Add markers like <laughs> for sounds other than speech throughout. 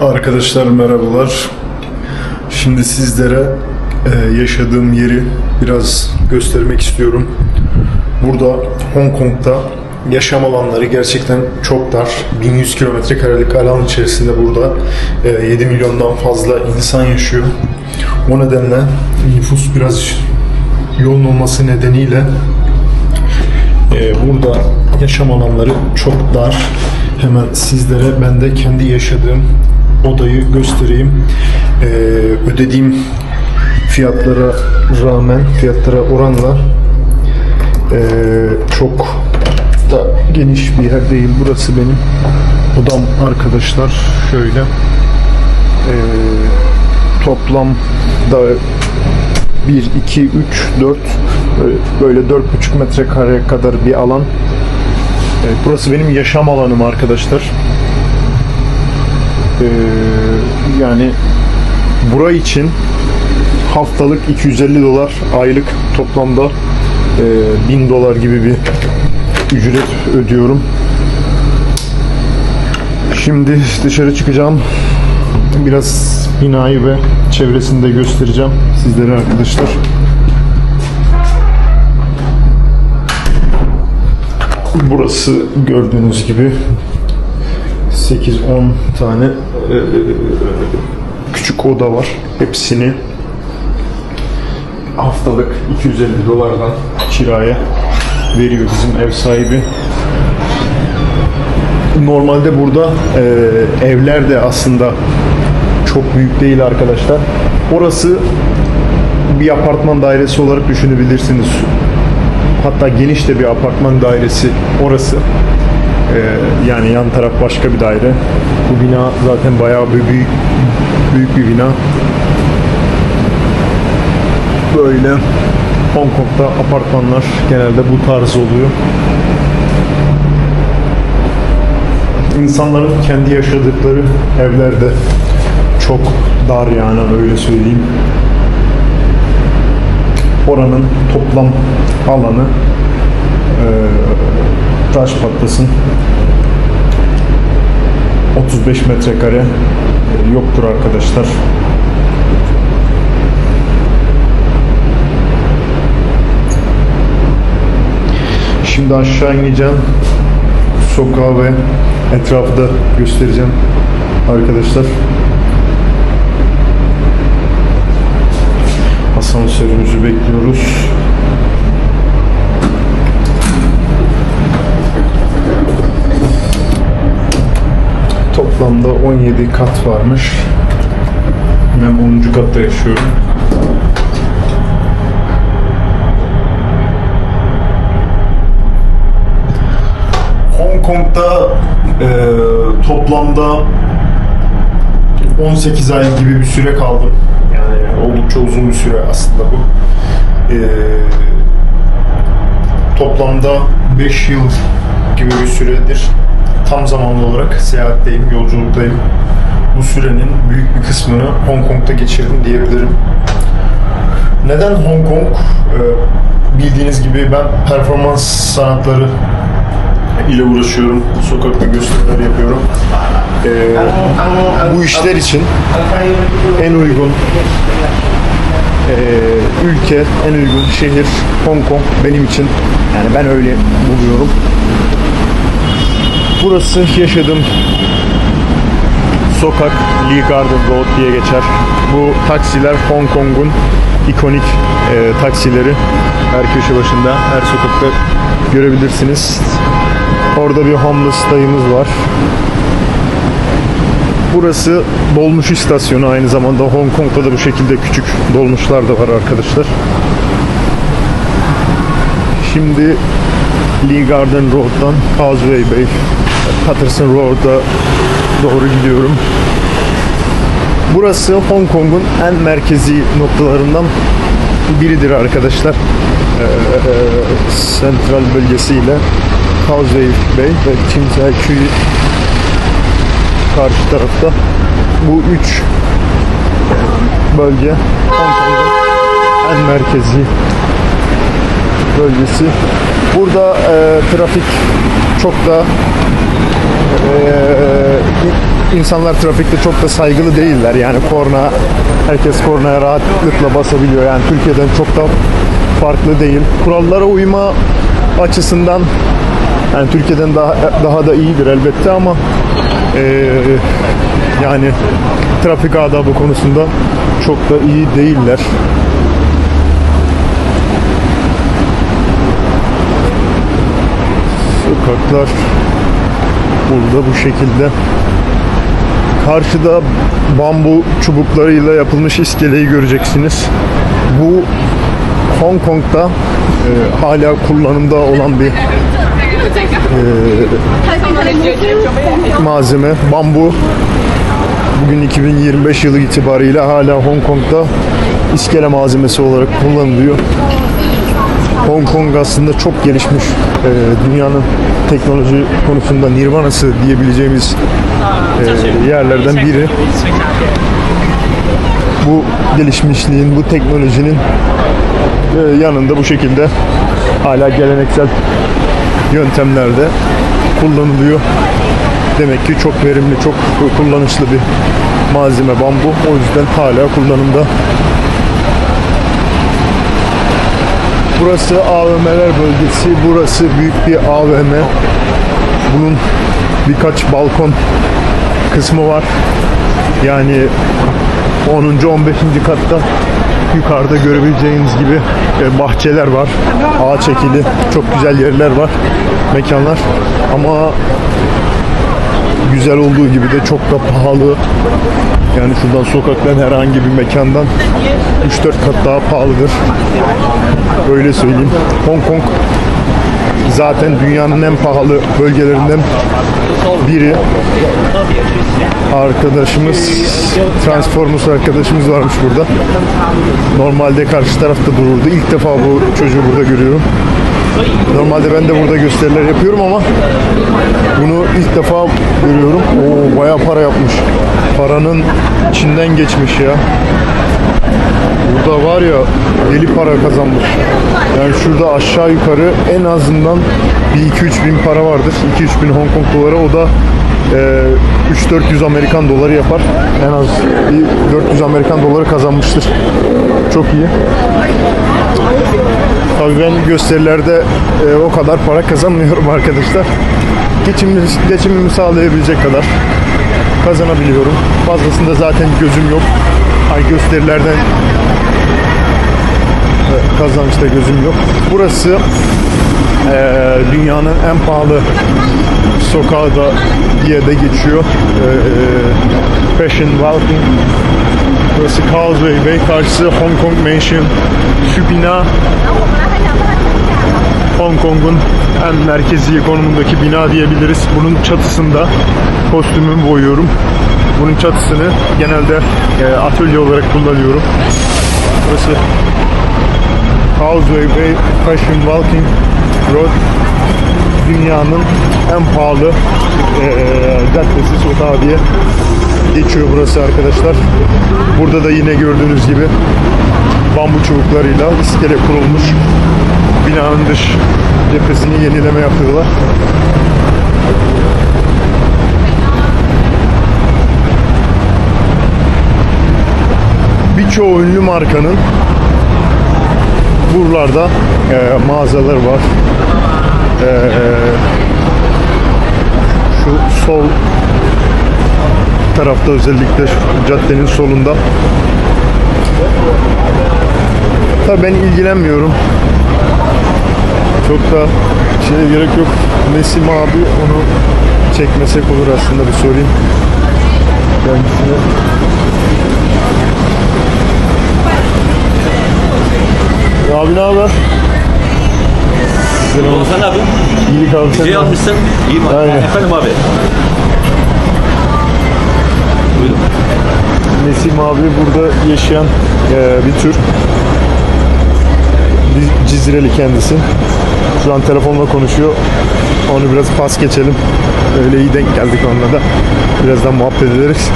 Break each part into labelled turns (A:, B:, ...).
A: Arkadaşlar merhabalar. Şimdi sizlere e, yaşadığım yeri biraz göstermek istiyorum. Burada Hong Kong'da yaşam alanları gerçekten çok dar. 1100 kilometre karelik alan içerisinde burada e, 7 milyondan fazla insan yaşıyor. O nedenle nüfus biraz yoğun olması nedeniyle ee, burada yaşam alanları çok dar. Hemen sizlere ben de kendi yaşadığım odayı göstereyim. Ee, ödediğim fiyatlara rağmen, fiyatlara oranla ee, çok da geniş bir yer değil. Burası benim odam arkadaşlar. Şöyle ee, toplamda 1, 2, 3, 4 böyle 4,5 metrekare kadar bir alan. Evet, burası benim yaşam alanım arkadaşlar. Ee, yani bura için haftalık 250 dolar, aylık toplamda e, 1000 dolar gibi bir ücret ödüyorum. Şimdi dışarı çıkacağım. Biraz binayı ve çevresini de göstereceğim sizlere arkadaşlar. Burası gördüğünüz gibi 8-10 tane e, küçük oda var. Hepsini haftalık 250 dolardan kiraya veriyor bizim ev sahibi. Normalde burada e, evler de aslında çok büyük değil arkadaşlar. Orası bir apartman dairesi olarak düşünebilirsiniz. Hatta geniş de bir apartman dairesi orası. Ee, yani yan taraf başka bir daire. Bu bina zaten bayağı bir büyük büyük bir bina. Böyle Hong Kong'da apartmanlar genelde bu tarz oluyor. İnsanların kendi yaşadıkları evlerde çok dar yani öyle söyleyeyim. Oranın toplam alanı e, taş patlasın 35 metrekare yoktur arkadaşlar. Şimdi aşağı ineceğim. Sokağı ve etrafı da göstereceğim arkadaşlar. Asansörümüzü bekliyoruz. Toplamda 17 kat varmış. Ben 10. katta yaşıyorum. Hong Kong'da e, toplamda 18 ay gibi bir süre kaldım. Yani oldukça uzun bir süre aslında bu. Ee, toplamda 5 yıl gibi bir süredir tam zamanlı olarak seyahatteyim, yolculuktayım. Bu sürenin büyük bir kısmını Hong Kong'da geçirdim diyebilirim. Neden Hong Kong? Ee, bildiğiniz gibi ben performans sanatları ile uğraşıyorum. Sokakta gösteriler yapıyorum. Ee, bu işler için en uygun e, ülke, en uygun şehir Hong Kong benim için. Yani ben öyle buluyorum. Burası yaşadığım sokak Lee Garden Road diye geçer. Bu taksiler Hong Kong'un ikonik e, taksileri. Her köşe başında, her sokakta görebilirsiniz. Orada bir homeless dayımız var. Burası dolmuş istasyonu aynı zamanda Hong Kong'da da bu şekilde küçük dolmuşlar da var arkadaşlar. Şimdi Lee Garden Road'dan Causeway Bay, Patterson Road'a doğru gidiyorum. Burası Hong Kong'un en merkezi noktalarından biridir arkadaşlar. Ee, Central bölgesiyle Causeway Bay ve Chinchai karşı tarafta. Bu üç bölge Hong Kong'un en merkezi bölgesi. Burada e, trafik çok da e, insanlar trafikte çok da saygılı değiller. Yani korna, herkes kornaya rahatlıkla basabiliyor. Yani Türkiye'den çok da farklı değil. Kurallara uyma açısından yani Türkiye'den daha daha da iyidir elbette ama eee, yani trafik adabı konusunda çok da iyi değiller. Sokaklar burada bu şekilde. Karşıda bambu çubuklarıyla yapılmış iskeleyi göreceksiniz. Bu Hong Kong'da e, hala kullanımda olan bir malzeme. Bambu bugün 2025 yılı itibariyle hala Hong Kong'da iskele malzemesi olarak kullanılıyor. Hong Kong aslında çok gelişmiş e, dünyanın teknoloji konusunda nirvanası diyebileceğimiz e, yerlerden biri. Bu gelişmişliğin, bu teknolojinin e, yanında bu şekilde hala geleneksel yöntemlerde kullanılıyor. Demek ki çok verimli, çok kullanışlı bir malzeme bambu. O yüzden hala kullanımda. Burası AVM'ler bölgesi. Burası büyük bir AVM. Bunun birkaç balkon kısmı var. Yani 10. 15. katta yukarıda görebileceğiniz gibi e, bahçeler var. Ağaç ekili. Çok güzel yerler var. Mekanlar. Ama güzel olduğu gibi de çok da pahalı. Yani şuradan sokaktan herhangi bir mekandan 3-4 kat daha pahalıdır. Öyle söyleyeyim. Hong Kong zaten dünyanın en pahalı bölgelerinden biri. Arkadaşımız, Transformers arkadaşımız varmış burada. Normalde karşı tarafta dururdu. İlk defa bu çocuğu burada görüyorum. Normalde ben de burada gösteriler yapıyorum ama bunu ilk defa görüyorum. Oo bayağı para yapmış. Paranın içinden geçmiş ya. Burada var ya deli para kazanmış. Yani şurada aşağı yukarı en azından bir 2-3 bin para vardır. 2-3 bin Hong Kong doları o da e, 3-400 Amerikan doları yapar. En az bir 400 Amerikan doları kazanmıştır. Çok iyi. Tabii ben gösterilerde e, o kadar para kazanmıyorum <laughs> arkadaşlar. Geçimimi, geçimimi sağlayabilecek kadar kazanabiliyorum. Fazlasında zaten gözüm yok. Ay gösterilerden e, kazançta gözüm yok. Burası e, dünyanın en pahalı sokağı da diye de geçiyor. E, e, Fashion Walking. Burası Causeway Bay. Karşısı Hong Kong Mansion. Şu bina Hong Kong'un en merkezi konumundaki bina diyebiliriz. Bunun çatısında kostümümü boyuyorum. Bunun çatısını genelde e, atölye olarak kullanıyorum. Burası Causeway Bay Fashion Walking Road dünyanın en pahalı e, caddesi sokağı diye geçiyor burası arkadaşlar. Burada da yine gördüğünüz gibi bambu çubuklarıyla iskele kurulmuş binanın dış cephesini yenileme yapıyorlar. Birçoğu ünlü markanın buralarda e, mağazaları var. E, şu sol tarafta özellikle şu caddenin solunda. Tabii ben ilgilenmiyorum. Çok da şeye gerek yok. Nesim abi onu çekmesek olur aslında bir sorayım. Kendisine. Abi ne haber?
B: Ozan abi,
A: İyilik abi sen
B: şey almışsın. İyi bak.
A: Aynen.
B: Efendim abi. Buyurun.
A: Nesim abi burada yaşayan eee, bir. Bir Cizreli kendisi. Şu an telefonla konuşuyor. Onu biraz pas geçelim. Öyle iyi denk geldik onunla da. Birazdan muhabbet ederiz.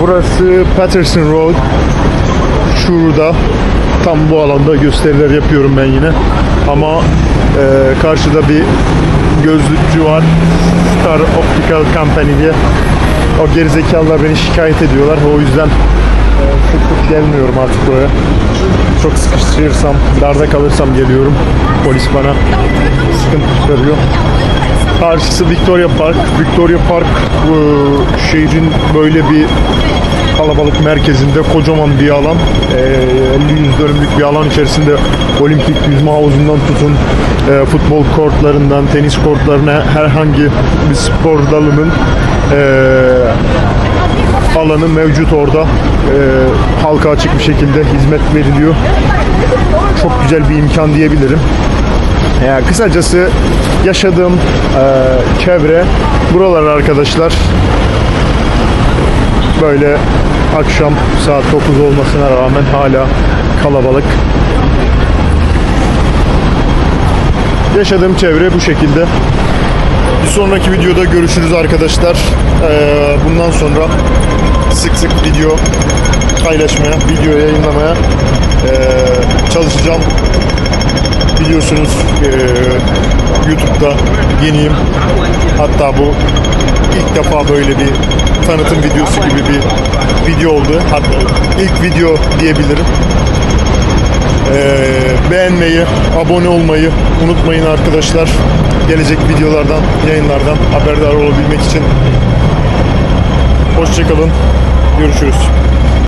A: Burası Patterson Road. Şurada tam bu alanda gösteriler yapıyorum ben yine. Ama eee, karşıda bir gözlükçü var. Star Optical Company diye. O gerizekalılar beni şikayet ediyorlar. O yüzden e, sık sık gelmiyorum artık buraya. Çok sıkıştırırsam, darda kalırsam geliyorum. Polis bana sıkıntı çıkarıyor. Karşısı Victoria Park. Victoria Park e, şehrin böyle bir kalabalık merkezinde kocaman bir alan. E, 50-100 dönümlük bir alan içerisinde olimpik yüzme havuzundan tutun e, futbol kortlarından tenis kortlarına herhangi bir spor dalının e, alanı mevcut orada. E, halka açık bir şekilde hizmet veriliyor. Çok güzel bir imkan diyebilirim. Yani kısacası yaşadığım e, çevre buralar arkadaşlar. Böyle akşam saat 9 olmasına rağmen hala kalabalık. Yaşadığım çevre bu şekilde. Bir sonraki videoda görüşürüz arkadaşlar. Ee, bundan sonra sık sık video paylaşmaya, video yayınlamaya ee, çalışacağım. Biliyorsunuz ee, YouTube'da yeniyim. Hatta bu ilk defa böyle bir tanıtım videosu gibi bir video oldu. Hatta ilk video diyebilirim. Ee, beğenmeyi, abone olmayı unutmayın arkadaşlar. Gelecek videolardan, yayınlardan haberdar olabilmek için. Hoşçakalın. Görüşürüz.